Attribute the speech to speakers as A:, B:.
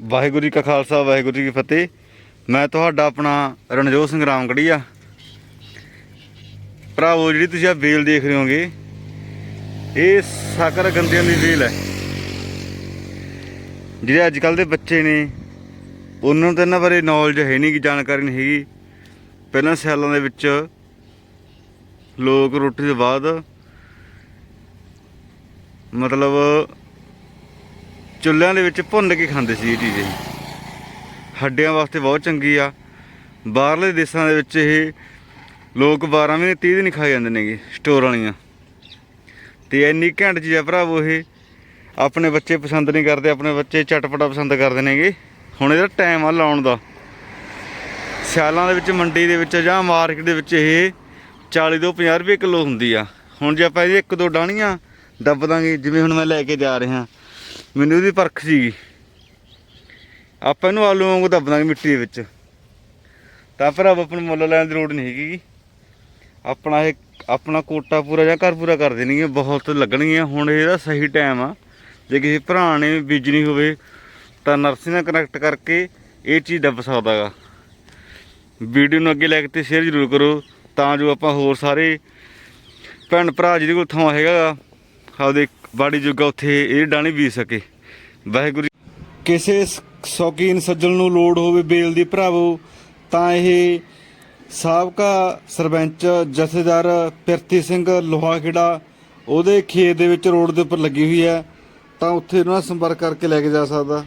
A: ਵਾਹਿਗੁਰੂ ਜੀ ਕਾ ਖਾਲਸਾ, ਵਾਹਿਗੁਰੂ ਜੀ ਕੀ ਫਤਿਹ। ਮੈਂ ਤੁਹਾਡਾ ਆਪਣਾ ਰਣਜੋਤ ਸਿੰਘ ਰਾਮਗੜੀਆ। ਭਰਾਵੋ, ਜਿਹੜੀ ਤੁਸੀਂ ਆ ਵੇਲ ਦੇਖ ਰਹੇ ਹੋਗੇ, ਇਹ ਸਾਕਰ ਗੰਦਿਆਂ ਦੀ ਵੇਲ ਹੈ। ਜਿਹੜੇ ਅੱਜ ਕੱਲ ਦੇ ਬੱਚੇ ਨੇ, ਉਹਨਾਂ ਨੂੰ ਤਾਂ ਇਹਨਾਂ ਬਾਰੇ ਨੌਲੇਜ ਹੈ ਨਹੀਂ ਕਿ ਜਾਣਕਾਰੀ ਨਹੀਂ ਹੈਗੀ। ਪਹਿਲਾਂ ਸਿਆਲਾਂ ਦੇ ਵਿੱਚ ਲੋਕ ਰੋਟੀ ਤੋਂ ਬਾਅਦ ਮਤਲਬ ਚੁੱਲ੍ਹਿਆਂ ਦੇ ਵਿੱਚ ਭੁੰਨ ਕੇ ਖਾਂਦੇ ਸੀ ਇਹ ਚੀਜ਼ ਹੱਡਿਆਂ ਵਾਸਤੇ ਬਹੁਤ ਚੰਗੀ ਆ। ਬਾਹਰਲੇ ਦੇਸ਼ਾਂ ਦੇ ਵਿੱਚ ਇਹ ਲੋਕ 12 ਮਹੀਨੇ 30 ਦਿਨ ਖਾ ਜਾਂਦੇ ਨੇਗੇ, ਸਟੋਰ ਵਾਲੀਆਂ। ਤੇ ਇੰਨੀ ਘੈਂਟ ਚੀਜ਼ ਆ ਭਰਾਵੋ ਇਹ। ਆਪਣੇ ਬੱਚੇ ਪਸੰਦ ਨਹੀਂ ਕਰਦੇ, ਆਪਣੇ ਬੱਚੇ ਚਟਪਟਾ ਪਸੰਦ ਕਰਦੇ ਨੇਗੇ। ਹੁਣ ਇਹਦਾ ਟਾਈਮ ਆ ਲਾਉਣ ਦਾ। ਸਿਆਲਾਂ ਦੇ ਵਿੱਚ, ਮੰਡੀ ਦੇ ਵਿੱਚ ਜਾਂ ਮਾਰਕੀਟ ਦੇ ਵਿੱਚ ਇਹ 40 ਤੋਂ 50 ਰੁਪਏ ਕਿਲੋ ਹੁੰਦੀ ਆ। ਹੁਣ ਜੇ ਆਪਾਂ ਇਹਦੀ ਇੱਕ ਦੋ ਡਾਣੀਆਂ ਦੱਬ ਦਾਂਗੇ, ਜਿਵੇਂ ਹੁਣ ਮੈਂ ਲੈ ਕੇ ਜਾ ਰਿਹਾ। ਮੈਨੂੰ ਇਹਦੀ ਪਰਖ ਸੀਗੀ। ਆਪਾਂ ਇਹਨੂੰ ਆਲੂ ਵਾਂਗੂ ਦੱਬ ਦਾਂਗੇ ਮਿੱਟੀ ਦੇ ਵਿੱਚ। ਤਾਂ ਪਰ ਆਪਾਂ ਨੂੰ ਮੁੱਲ ਲੈਣ ਦੀ ਲੋੜ ਨਹੀਂ ਹੈਗੀ। ਆਪਣਾ ਇਹ ਆਪਣਾ ਕੋਟਾ ਪੂਰਾ ਜਾਂ ਘਰ ਪੂਰਾ ਕਰ ਦੇਣਗੇ ਬਹੁਤ ਲੱਗਣਗੀਆਂ। ਹੁਣ ਇਹਦਾ ਸਹੀ ਟਾਈਮ ਆ। ਜੇ ਕਿਸੇ ਭਰਾ ਨੇ ਬੀਜਣੀ ਹੋਵੇ ਤਾਂ ਨਰਸਰੀ ਨਾਲ ਕਨੈਕਟ ਕਰਕੇ ਇਹ ਚੀਜ਼ ਦੱਬ ਸਕਦਾਗਾ ਵੀਡੀਓ ਨੂੰ ਅੱਗੇ ਲੈ ਕੇ ਤੇ ਸ਼ੇਅਰ ਜ਼ਰੂਰ ਕਰੋ। ਤਾਂ ਜੋ ਆਪਾਂ ਹੋਰ ਸਾਰੇ ਭੈਣ ਭਰਾ ਜਿਹਦੇ ਕੋਲ ਥਾਂ ਹੈਗਾ ਗਾ, ਆਪਦੇ ਬਾੜੀ ਜੋਗਾ ਉੱਥੇ ਇਹ ਡਾਣੀ ਬੀਜ ਸਕੇ। ਵਾਹਿਗੁਰੂ ਕਿਸੇ ਸ਼ੌਕੀਨ ਸੱਜਣ ਨੂੰ ਲੋੜ ਹੋਵੇ ਬੇਲ ਦੀ ਭਰਾਵੋ, ਤਾਂ ਇਹ ਸਾਬਕਾ ਸਰਪੰਚ ਜਥੇਦਾਰ ਪਿਰਤੀ ਸਿੰਘ ਲੋਹਾਖੇੜਾ ਉਹਦੇ ਖੇਤ ਦੇ ਵਿੱਚ ਰੋਡ ਦੇ ਉੱਪਰ ਲੱਗੀ ਹੋਈ ਹੈ, ਤਾਂ ਉੱਥੇ ਉਹਨਾਂ ਨਾਲ ਸੰਪਰਕ ਕਰਕੇ ਲੈ ਕੇ ਜਾ ਸਕਦਾ।